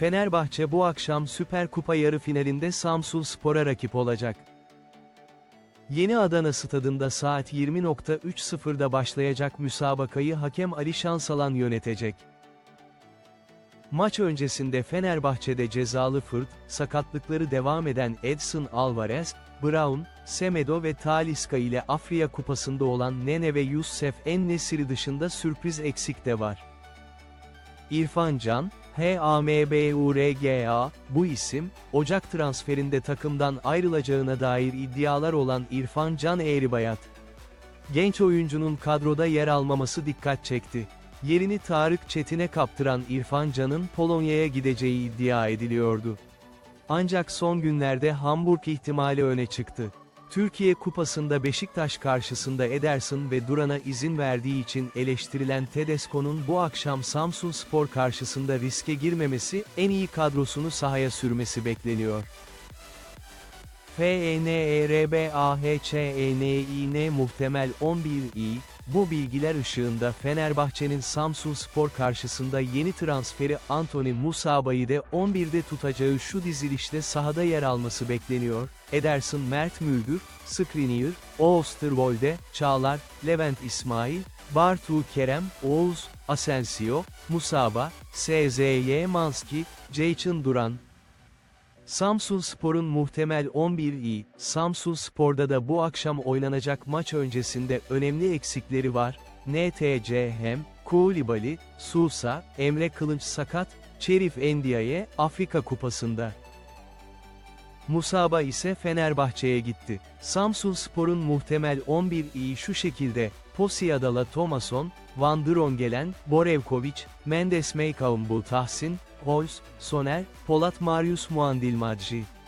Fenerbahçe bu akşam Süper Kupa yarı finalinde Samsun Spor'a rakip olacak. Yeni Adana Stadında saat 20.30'da başlayacak müsabakayı hakem Ali Şansalan yönetecek. Maç öncesinde Fenerbahçe'de cezalı Fırt, sakatlıkları devam eden Edson Alvarez, Brown, Semedo ve Talisca ile Afrika Kupası'nda olan Nene ve Youssef En-Nesyri dışında sürpriz eksik de var. İrfan Can, HAMBURGA, bu isim, Ocak transferinde takımdan ayrılacağına dair iddialar olan İrfan Can Eğribayat. Genç oyuncunun kadroda yer almaması dikkat çekti. Yerini Tarık Çetin'e kaptıran İrfan Can'ın Polonya'ya gideceği iddia ediliyordu. Ancak son günlerde Hamburg ihtimali öne çıktı. Türkiye Kupası'nda Beşiktaş karşısında Ederson ve Duran'a izin verdiği için eleştirilen Tedesco'nun bu akşam Samsun Spor karşısında riske girmemesi, en iyi kadrosunu sahaya sürmesi bekleniyor. E FENERBAHÇENİN muhtemel 11i, bu bilgiler ışığında Fenerbahçe'nin Samsun Spor karşısında yeni transferi Anthony Musaba'yı da 11'de tutacağı şu dizilişte sahada yer alması bekleniyor. Ederson Mert Müldür, Skriniar, Oosterwolde, Çağlar, Levent İsmail, Bartu Kerem, Oğuz, Asensio, Musaba, SZY Manski, Ceyçin Duran, Samsun Spor'un muhtemel 11'i, Samsun Spor'da da bu akşam oynanacak maç öncesinde önemli eksikleri var. NTC hem, Koulibaly, Susa, Emre Kılınç sakat, Çerif Endiaye, Afrika Kupası'nda. Musaba ise Fenerbahçe'ye gitti. Samsun Spor'un muhtemel 11'i şu şekilde, Posiadala Thomason, Van Drongelen, Borevkovic, Mendes Meykaumbul Tahsin, Holz, Soner, Polat Marius Muandilmadji.